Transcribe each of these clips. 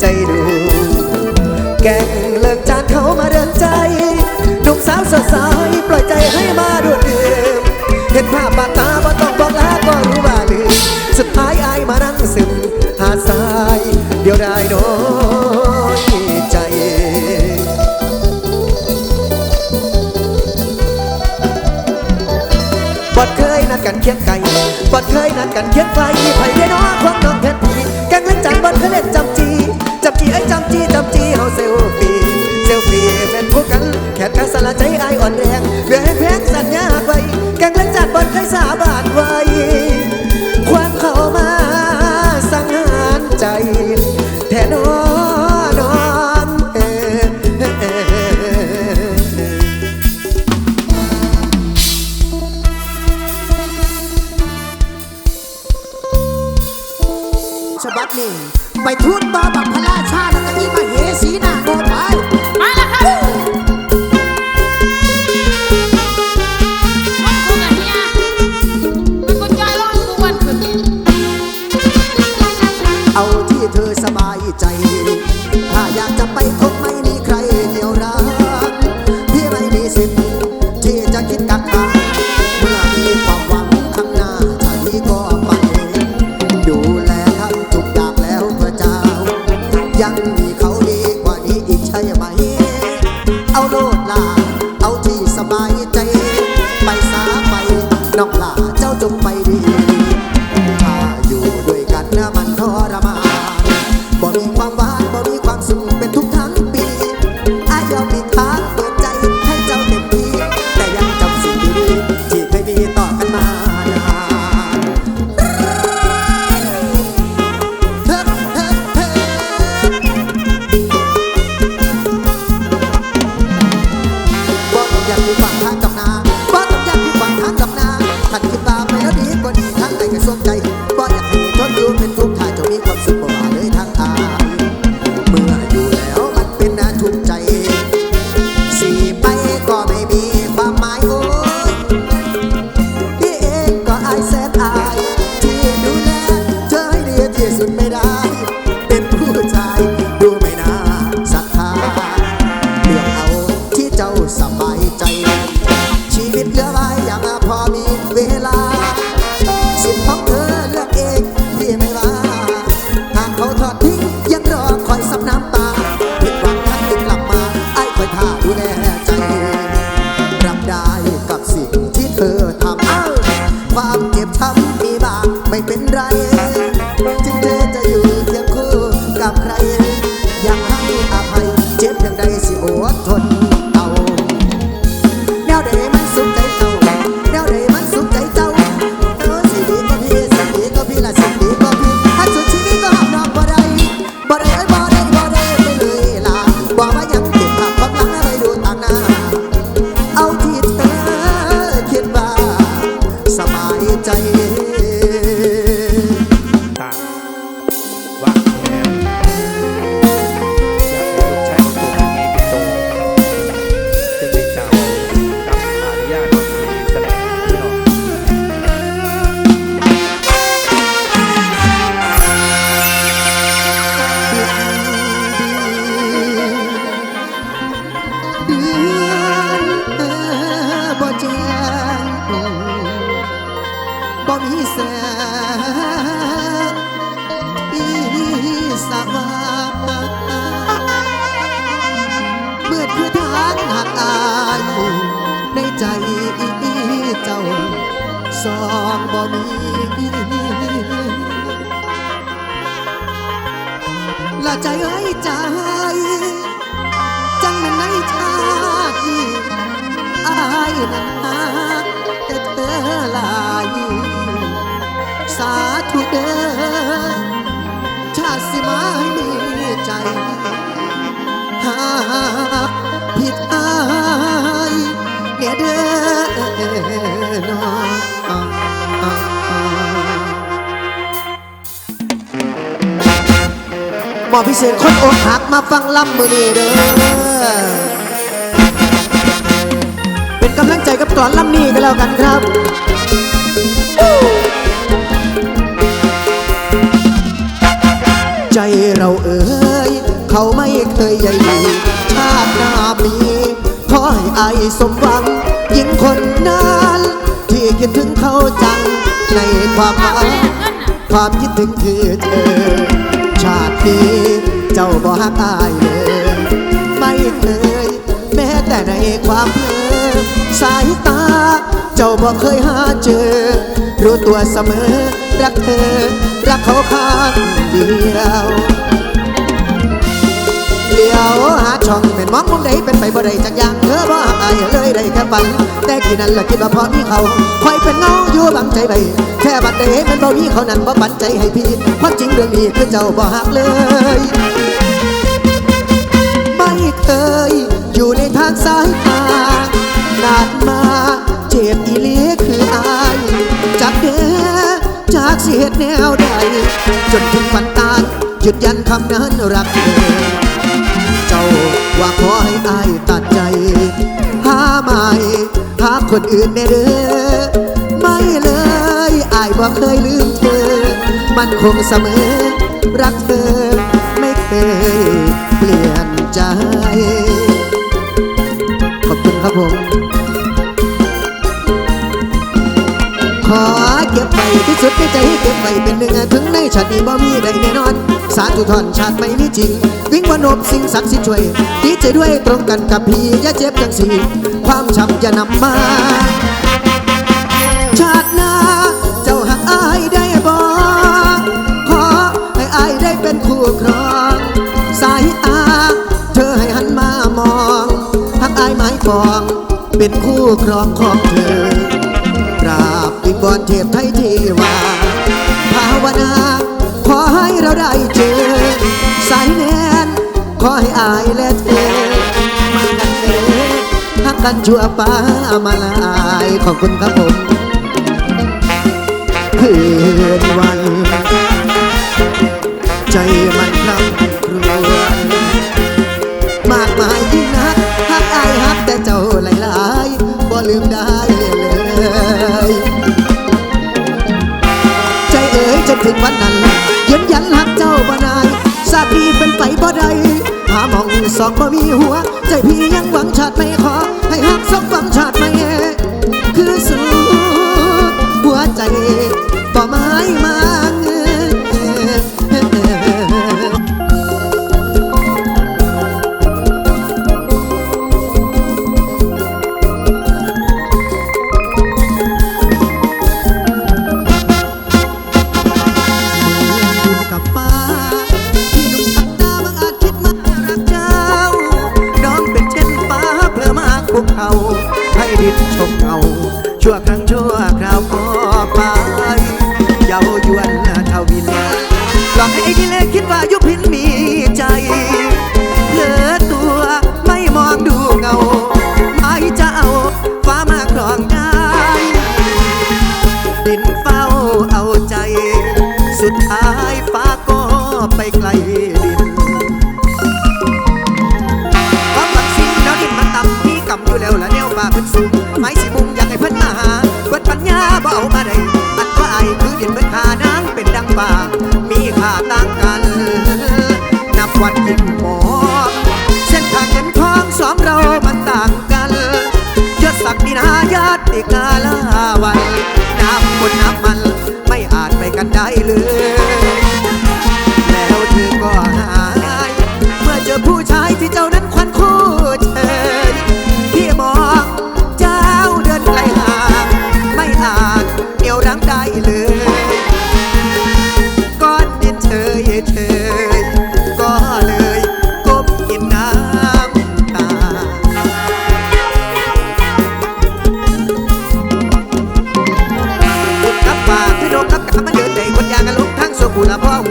ใจดู แกงเลิกจากเขามาเดินใจดุกสาวสดใสปล่อยใจให้มาดูดเดืมเห็นภาพบาดตาบ่ต้องบอกลาก็รู้ว่าลืมสุดท้ายอายมานั่งซึมหาสายเดียวได้น้อยใจบอดเคยนัดกันเคียงไก่บอดเคยนัดกันเคียงไกลไผ่เด้น้อควา อนแรงเบื่อแพงสัญญาไปแกงเล่นจัดบอลใคยสาบานไว้ ความเข้ามาสังหารใจ แทนอนอนเอฉบับนี้ไปทุ่นบาบ เขาดีกว่านี้อีกใช่ไหม เอาโลดล่ะเอาที่สบายใจ ไปซาไปนอกล่ะเจ้าจงไป มีแสงปีสว่างเมื่อคือทางหักอายในใจเจ้าสองบ่มีละใจเอ้ยใจจังมันในชาติอายนั้นหาแต่เธอลาย สาธุเด้อชาติสิมาให้มีใจ หากผิดอายเนี่ยเด้อน้องหมอพิเศษคนอกหักมาฟังลำมือนี้เด้อ เป็นกำลังใจกับกลอนลำนี้ก็แล้วกันครับ เราเอ่ยเขาไม่เคยใหญ่ดีชาติหน้ามีขอให้อายสมหวังยิ่งคนนั้นที่คิดถึงเขาจังในความหมายความคิดถึงคือเธอ ชาตินี้เจ้าบ่ฮักอายเลย ไม่เคยแม้แต่ในความเพลินสายตา เจ้าบ่เคยหาเจอ รู้ตัวเสมอ รักเธอ รักเขาข้างเดียว เลี้ยวหาช่องเป็นมองมุมใดเป็นไปบ่ได้จักอย่างเธอบ่อายเลยได้แค่ฝันแต่กี่นั้นละคิดว่าพอมีเขาคอยเป็นเงาอยู่บังใจไปแค่บัดเดมันบ่มีเขานั้นบ่ปันใจให้พี่ความจริงเรื่องนี้คือเจ้าบ่หักเลยไม่เคยอยู่ในทางสายตานานมาเจ็บอีหลีคืออายจากเด้อจากสิเหตุแนวใดจนถึงฝันตายหยุดยันคำนั้นรักเธอ เจ้า ว่าขอให้อายตัดใจ หาใหม่หาคนอื่นแน่เด้อไม่เลยอายบ่เคยลืมเธอ มันคงเสมอ รักเธอไม่เคยเปลี่ยนใจ ขอบคุณครับผม ที่สุดในใจเก็บไว้เป็นหนึ่งถึงในชาตินี้บ่มีได้แน่นอน สาธุทอนชาติไม่มีจริง วิ่งวนบสิ่งศักดิ์สิทธิ์ช่วยดีใจด้วยตรงกันกับพี่อย่าเจ็บจังสีความช้ำอย่านำมา ชาติหน้าเจ้าหักอายได้บ่ขอให้อายได้เป็นคู่ครอง สายตา เธอให้หันมามองหักอายไม้ฟอง เป็นคู่ครองของเธอ ราบวิงบอนเทพไทยที่ว่าภาวนา ขอให้เราได้เจอ สายแนนขอให้อายและเธอมากันเถิดหักกันชั่วฟ้ามาลายขอบคุณครับผมเพื่อน วันนั้นยืนยันหักเจ้าบ่นายสาปีเป็นไปบ่ได้หามองสองบ่มีหัว ใจพี่ยังหวังชาติไม่ขอ ให้หักสองหวังชาติไม่ เพิ่นสูงไม้สิบุงอยากให้เพิ่นมาหาเบิดปัญญาบ่เอามาได้อันว่าไอ้คือเห็นเพิ่ดขานางเป็นดังป่ามีค่าต่างกัน นับวันยิ่งหมอเส้นทางเงินทองสองเรามันต่างกันยศศักดินาญาติกาลาวันนับคนนับมันไม่อาจไปกันได้เลย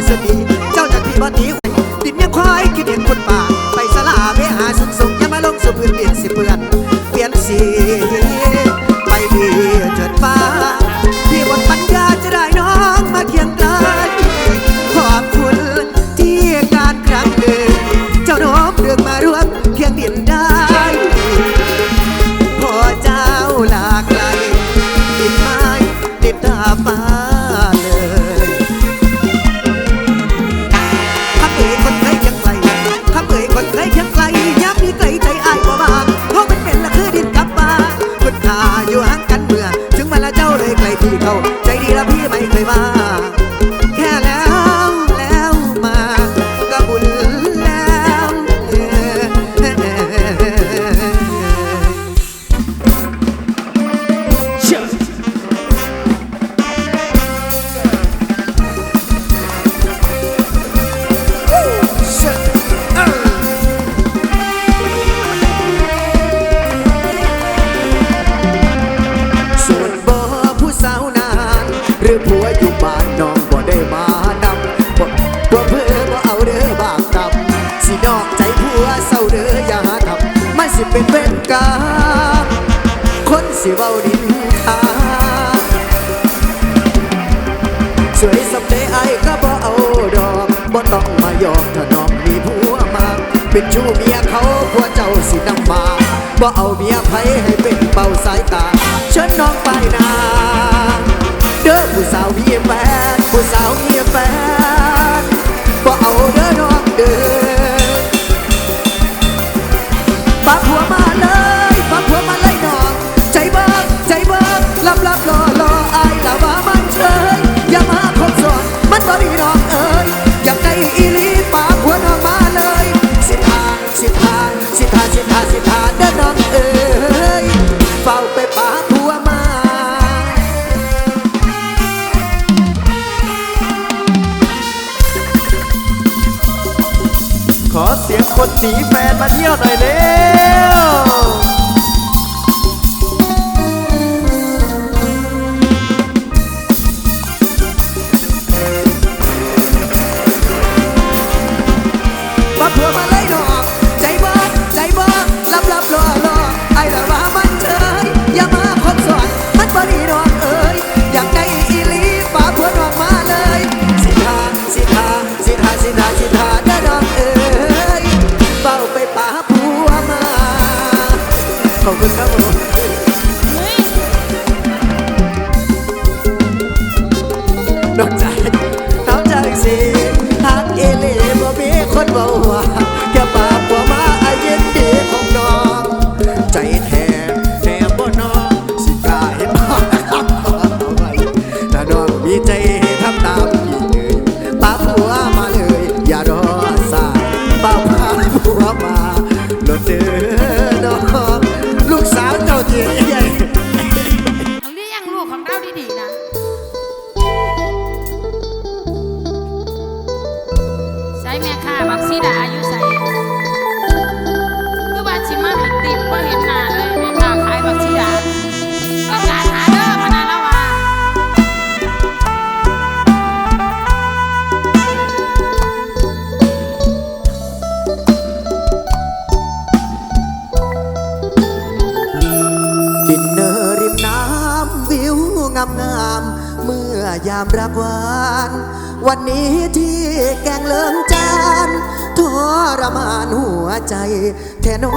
不着你，叫人？ ที่เขาใจดีแล้วพี่ไม่เคยมา ได้ก็บ่เอาดอกบ่ต้องมายอกถ้าน้องมีผัวมา เป็นชู้เมียเขาผัวเจ้าสินำมาบ่เอาเมียไผให้เป็นเป่าสายตาเชิญน้องไปนาเด้อผู้สาวมีแฟนผู้สาวมีแฟน ทาสิทาเดิอน้องเอ๋ยเฝ้าไปป่าผัวมา ขอเสียงคนหนีแฟนมาเที่ยวหน่อยเร็ว Estamos ามรักหวาน วันนี้ที่แกงเลิงจานทรมานหัวใจแท่นอ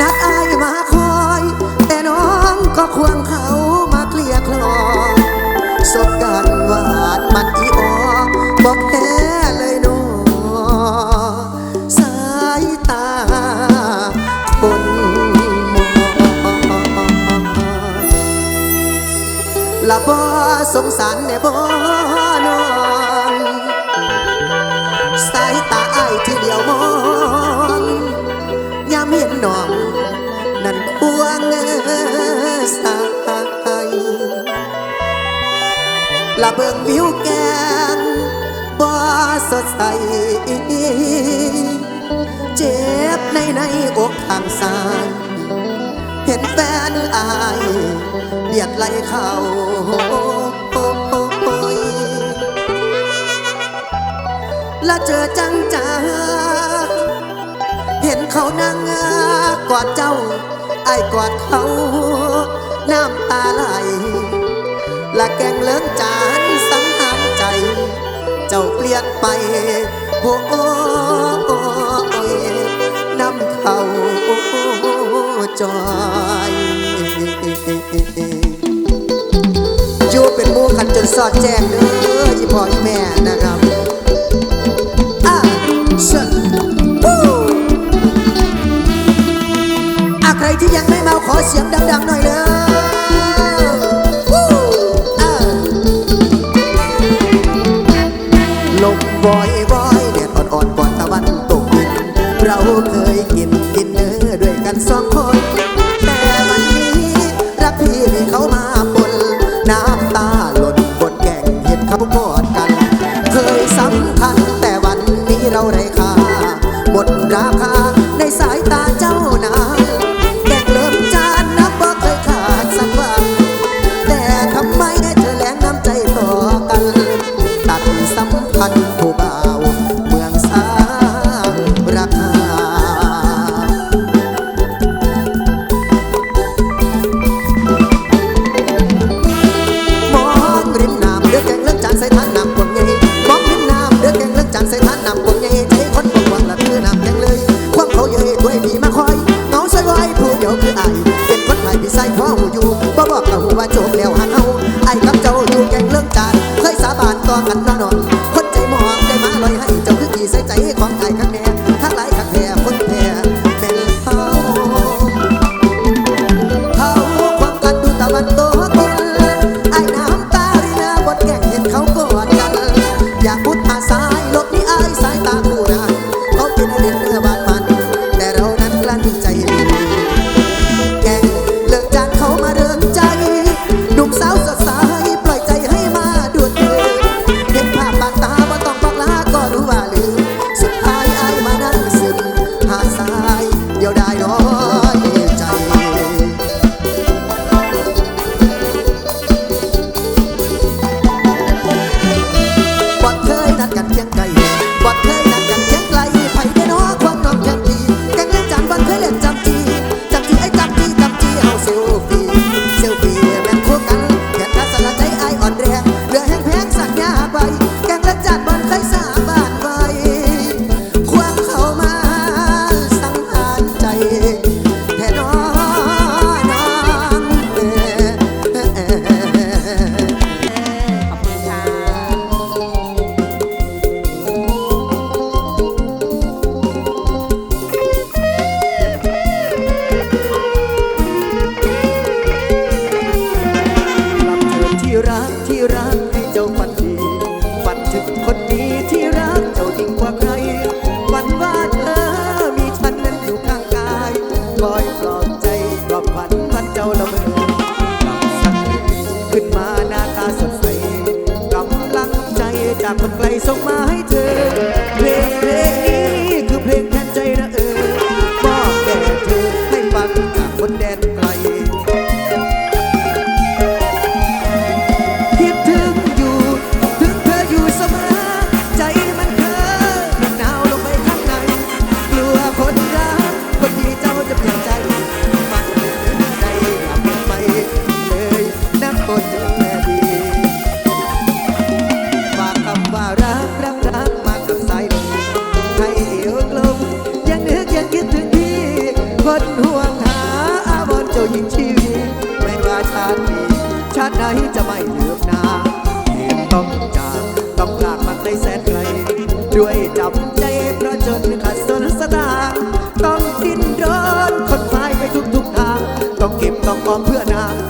นัดอายมาคอย แต่น้องก็ควงเขามาเคลียร์คลอสบกันหวานมันอีก ละบ่สงสารแน่บ่นอนสายตาอ้ายที่เดียวมองยามเห็นน้อง นั่นควงสายละเบิ่งวิวแกงบ่สดใสเจ็บในในอกทางซาย็นแฟนอายเดียดไรเขาและเจอจังจ้าเห็นเขานั่งกอดเจ้า ไอ้กอดเขา น้ำตาไหล และแกงเลื้งจานสังหารใจ เจ้าเปลี่ยนไปโอ้โอ้น้ำเขา จอยยูเป็นมูขันจนสอดแจ้งเด้อที่พ่อที่แม่นะครับอะเชิญอะใครที่ยังไม่เมาขอเสียงดังๆหน่อยเด้อลมบอย จากคนไกลส่งมาให้เธอเพลง ช่วยจับใจเพราะจนขัดสนสตาต้องดิ้นรนคนพายไปทุกทุกทาง ต้องเก็บต้องออมเพื่อนาง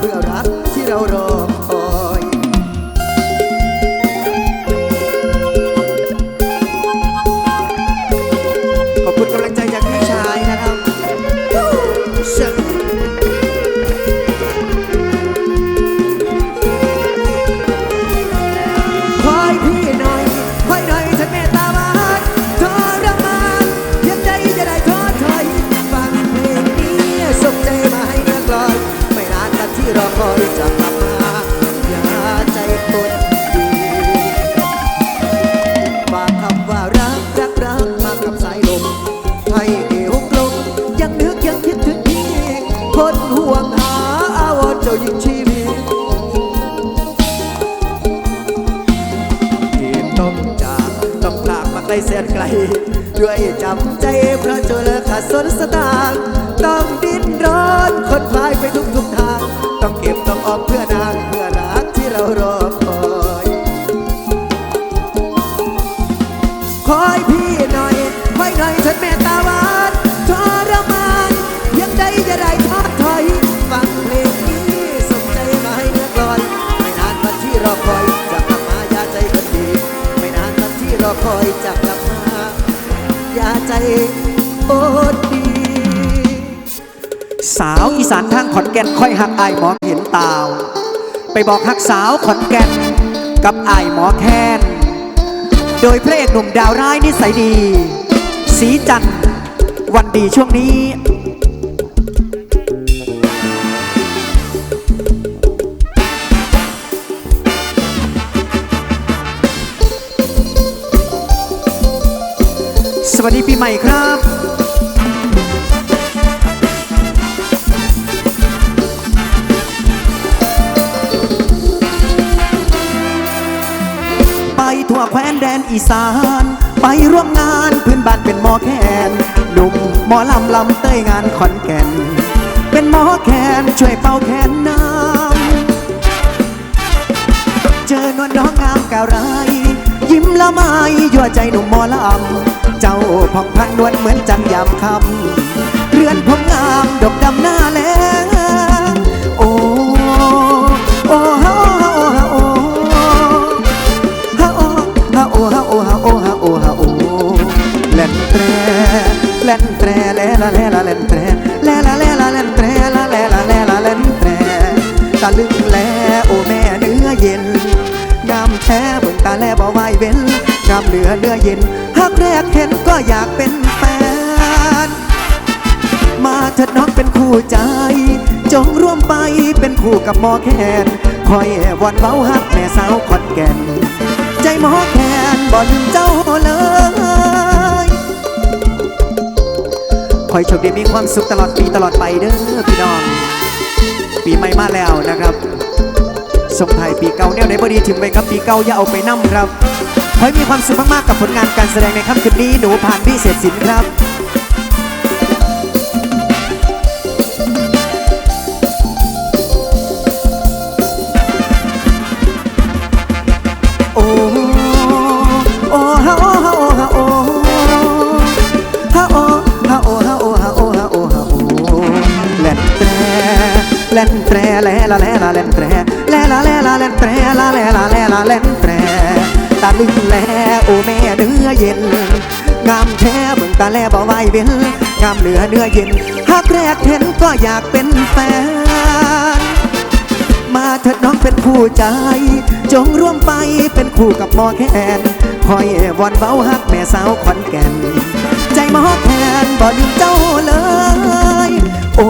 แสนไกลด้วยจำใจเพราะจนขาดสนสตางต้องดิ้นรนคนพายไปทุกทุกทาง ต้องเก็บต้องออมเพื่อนาง สาวอีสานทางขอนแก่นค่อยหักอายหมอเห็นตาว ไปบอกหักสาวขอนแก่นกับอายหมอแค้นโดยพระเอกหนุ่มดาวร้ายนิสัยดี สีจันทร์วันดีช่วงนี้สวัสดีปีใหม่ครับ แคว้นแดนอีสาน ไปร่วมงานพื้นบ้านเป็นหมอแคนหนุ่มหมอลำลำเต้ยงานขอนแก่น เป็นหมอแคนช่วยเป่าแคนน้ำเจอนวลน้องงามกะไร ยิ้มละไมยั่วใจหนุ่มหมอลำ เจ้าผ่องพันนวลเหมือนจันยามคำเรือนผมงามดกะลึงแลโอแม่เนื้อเย็นงามแท้เบิ่งตาแลบ่ไหวเว้นงามเหลือเนื้อเย็นหักแรกเห็นก็อยากเป็นแฟน มาเถิดน้องเป็นคู่ใจ จงร่วมไปเป็นคู่กับหมอแคนคอยวอนเว้าฮักแม่สาวขอนแก่น ใจหมอแคนบ่ลืมเจ้าเลยคอยโชคดีมีความสุขตลอดปีตลอดไปเด้อพี่น้อง ปีใหม่มาแล้วนะครับส่งท้ายปีเก่าแนวไหนบดีถึงไปครับปีเก่าอย่าเอาไปนั่มครับขอให้มีความสุขมากๆกับผลงานการแสดงในค่ำคืนนี้หนูผ่านพี่เศษสินครับ ลละแลละเล่นแตรแลละแลละเล่นแตรละแลละแลละเล่นแตรตาลึงแลโอ้แม่เนื้อเย็น งามแท้เบิ่งตาแลบ่ไหวเว้นงามเหลือเนื้อเย็นหากแรกเห็นก็อยากเป็นแฟน มาเถิดน้องเป็นคู่ใจ จงร่วมไปเป็นคู่กับหมอแคนคอยวอนเว้าฮักแม่สาวขอนแก่น ใจหมอแคนบ่ลืมเจ้าเลย โอ้